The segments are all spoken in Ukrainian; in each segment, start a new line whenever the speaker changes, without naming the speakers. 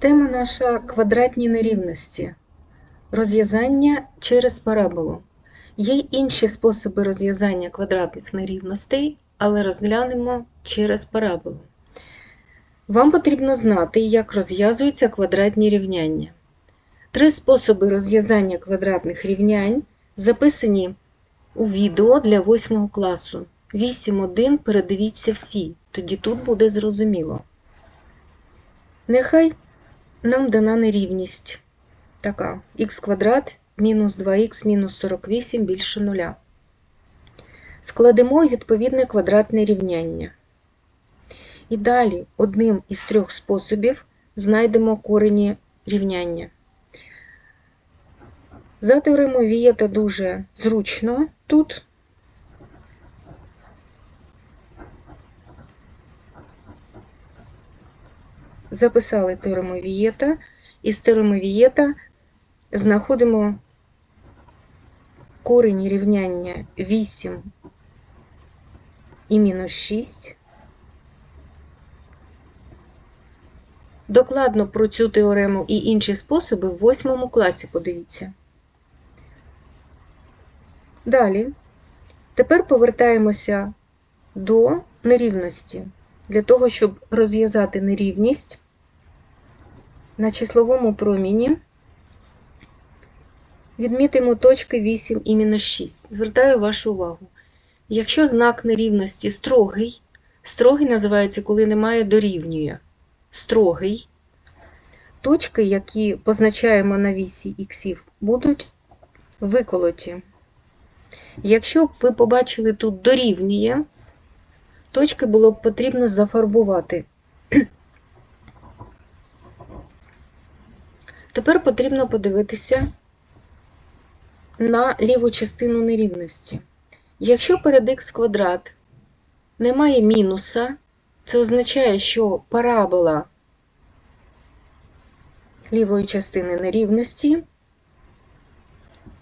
Тема наша квадратні нерівності. Розв'язання через параболу. Є інші способи розв'язання квадратних нерівностей, але розглянемо через параболу. Вам потрібно знати, як розв'язуються квадратні рівняння. Три способи розв'язання квадратних рівнянь записані у відео для 8 класу. 8.1 передивіться всі, тоді тут буде зрозуміло. Нехай нам дана нерівність така х квадрат мінус 2х мінус 48 більше нуля. Складемо відповідне квадратне рівняння. І далі одним із трьох способів знайдемо корені рівняння. За теоремою Вієта дуже зручно тут. Записали теорему Вієта. Із теореми Вієта знаходимо корінь рівняння 8 і мінус 6. Докладно про цю теорему і інші способи в 8 класі подивіться. Далі, тепер повертаємося до нерівності. Для того, щоб розв'язати нерівність на числовому проміні, відмітимо точки 8 і мінус 6. Звертаю вашу увагу. Якщо знак нерівності строгий, строгий називається, коли немає дорівнює. Строгий, точки, які позначаємо на вісі іксів, будуть виколоті. Якщо б ви побачили тут дорівнює, точки було б потрібно зафарбувати. Тепер потрібно подивитися на ліву частину нерівності. Якщо перед х квадрат немає мінуса, це означає, що парабола лівої частини нерівності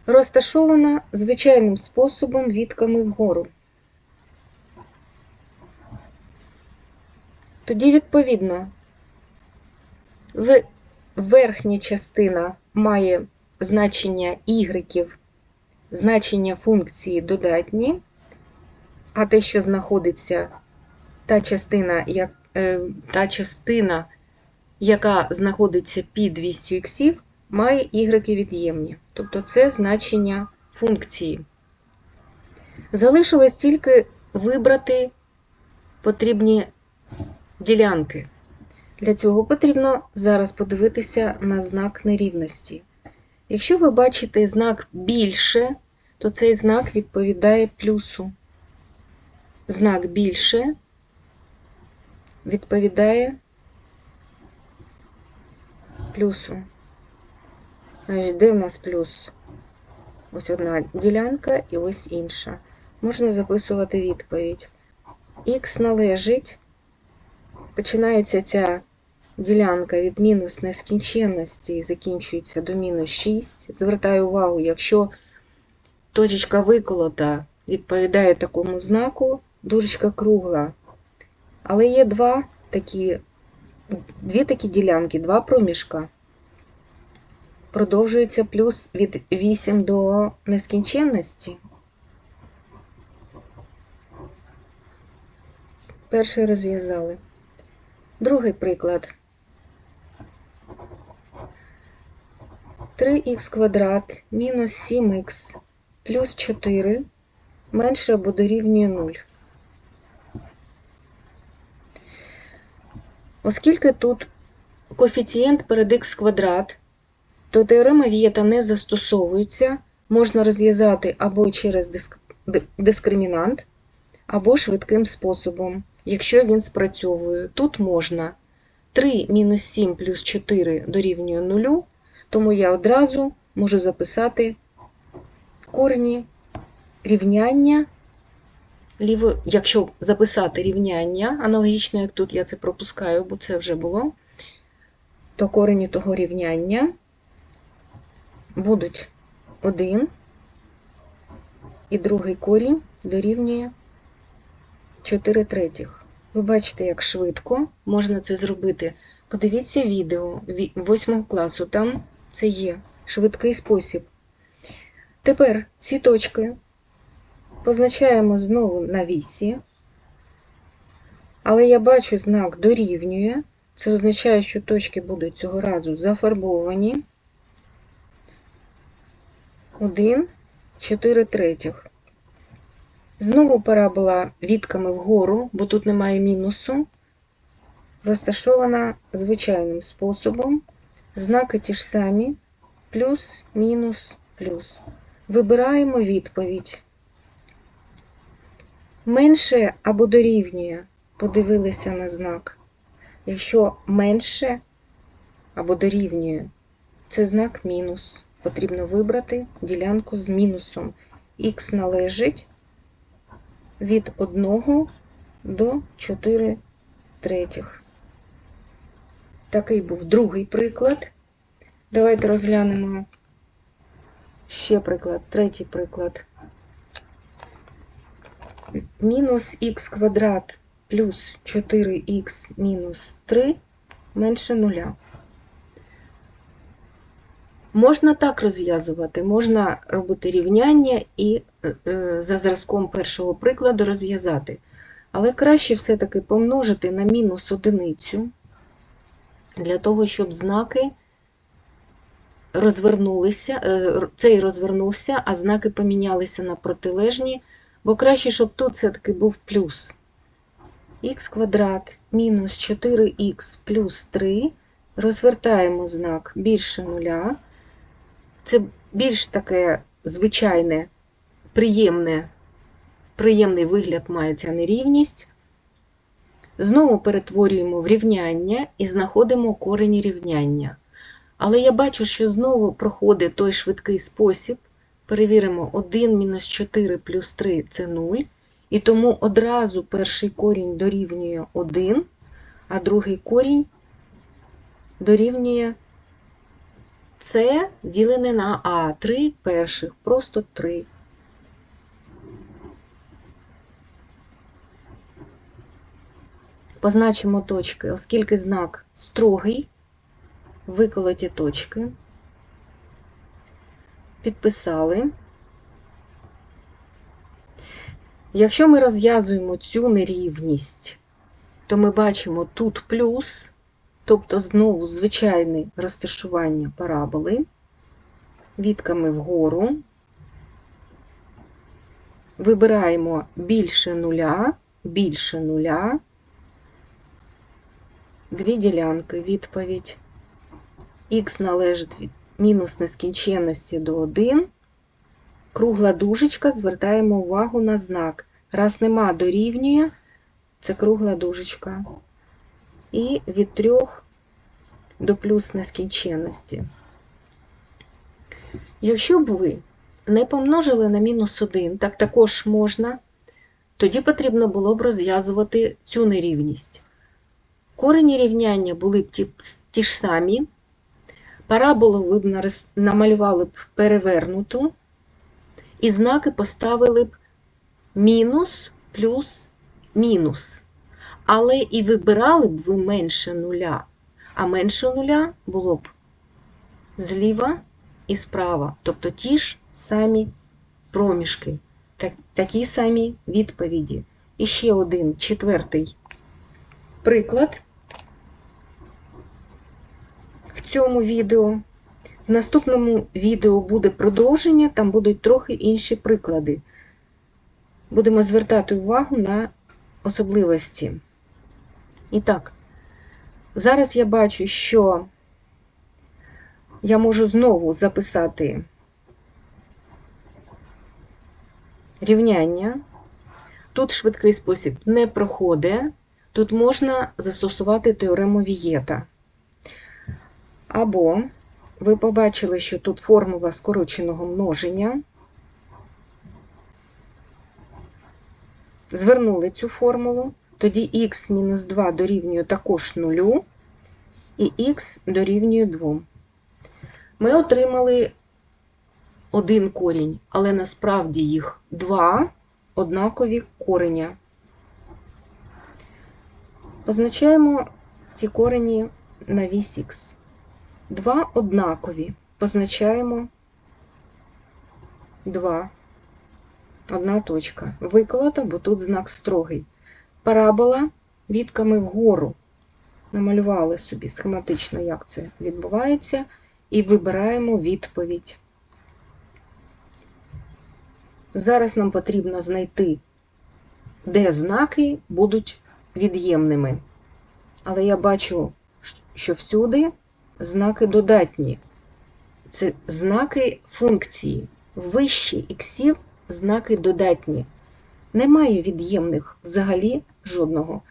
розташована звичайним способом вітками вгору. Тоді, відповідно, верхня частина має значення y, значення функції додатні, а те, що знаходиться та частина, як, е, та частина, яка знаходиться під 200 х, має y від'ємні. Тобто це значення функції. Залишилось тільки вибрати потрібні ділянки. Для цього потрібно зараз подивитися на знак нерівності. Якщо ви бачите знак більше, то цей знак відповідає плюсу. Знак більше відповідає плюсу. Значить, де в нас плюс? Ось одна ділянка і ось інша. Можна записувати відповідь. Х належить, починається ця ділянка від мінус нескінченності і закінчується до мінус 6. Звертаю увагу, якщо точечка виколота відповідає такому знаку, дужечка кругла. Але є два такі, дві такі ділянки, два проміжка. Продовжується плюс від 8 до нескінченності. Перший розв'язали. Другий приклад. 3х квадрат мінус 7х плюс 4 менше або дорівнює 0. Оскільки тут коефіцієнт перед х квадрат, то теорема Вієта не застосовується, можна розв'язати або через дискримінант, або швидким способом, якщо він спрацьовує. Тут можна 3 мінус 7 плюс 4 дорівнює 0, тому я одразу можу записати корені рівняння, якщо записати рівняння, аналогічно, як тут я це пропускаю, бо це вже було, то корені того рівняння будуть 1, і другий корінь дорівнює 4 третіх. Ви бачите, як швидко можна це зробити. Подивіться відео 8 класу, там це є швидкий спосіб. Тепер ці точки позначаємо знову на вісі, але я бачу знак дорівнює. Це означає, що точки будуть цього разу зафарбовані. 1, 4 третіх. Знову парабола відками вгору, бо тут немає мінусу, розташована звичайним способом. Знаки ті ж самі, плюс, мінус, плюс. Вибираємо відповідь. Менше або дорівнює, подивилися на знак. Якщо менше або дорівнює, це знак мінус. Потрібно вибрати ділянку з мінусом. Х належить від 1 до 4 третіх. Такий був другий приклад. Давайте розглянемо ще приклад, третій приклад. Мінус х квадрат плюс 4х мінус 3 менше нуля. Можна так розв'язувати, можна робити рівняння і е, за зразком першого прикладу розв'язати. Але краще все-таки помножити на мінус одиницю, для того, щоб знаки розвернулися, е, цей розвернувся, а знаки помінялися на протилежні, бо краще, щоб тут все-таки був плюс. х квадрат мінус 4х плюс 3. Розвертаємо знак більше нуля. Це більш таке звичайне, приємне, приємний вигляд має ця нерівність. Знову перетворюємо в рівняння і знаходимо корені рівняння. Але я бачу, що знову проходить той швидкий спосіб. Перевіримо 1 мінус 4 плюс 3 це 0. І тому одразу перший корінь дорівнює 1, а другий корінь дорівнює С ділене на А. 3 перших, просто 3. Позначимо точки, оскільки знак строгий, виколоті точки, підписали. Якщо ми розв'язуємо цю нерівність, то ми бачимо тут плюс, тобто знову звичайне розташування параболи, відками вгору, вибираємо більше нуля, більше нуля, дві ділянки, відповідь. Х належить від мінус нескінченності до 1. Кругла дужечка, звертаємо увагу на знак. Раз нема дорівнює, це кругла дужечка. І від 3 до плюс нескінченності. Якщо б ви не помножили на мінус 1, так також можна, тоді потрібно було б розв'язувати цю нерівність. Корені рівняння були б ті, ті ж самі, параболу ви б намалювали б перевернуту, і знаки поставили б мінус плюс мінус. Але і вибирали б ви менше нуля, а менше нуля було б зліва і справа, тобто ті ж самі проміжки, так, такі самі відповіді. І ще один четвертий приклад в цьому відео. В наступному відео буде продовження, там будуть трохи інші приклади. Будемо звертати увагу на особливості. І так, зараз я бачу, що я можу знову записати рівняння. Тут швидкий спосіб не проходить, тут можна застосувати теорему Вієта. Або ви побачили, що тут формула скороченого множення. Звернули цю формулу, тоді х-2 дорівнює також нулю, і х дорівнює 2. Ми отримали один корінь, але насправді їх два однакові кореня. Позначаємо ці корені на вісь х. Два однакові. Позначаємо 2. Одна точка. Виколота, бо тут знак строгий. Парабола вітками вгору. Намалювали собі схематично, як це відбувається, і вибираємо відповідь. Зараз нам потрібно знайти, де знаки будуть від'ємними. Але я бачу, що всюди знаки додатні. Це знаки функції. Вищі іксів знаки додатні. Немає від'ємних взагалі жодного.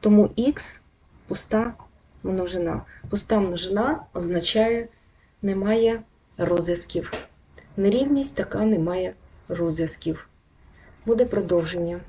Тому х пуста множина. Пуста множина означає немає розв'язків. Нерівність така немає розв'язків. Буде продовження.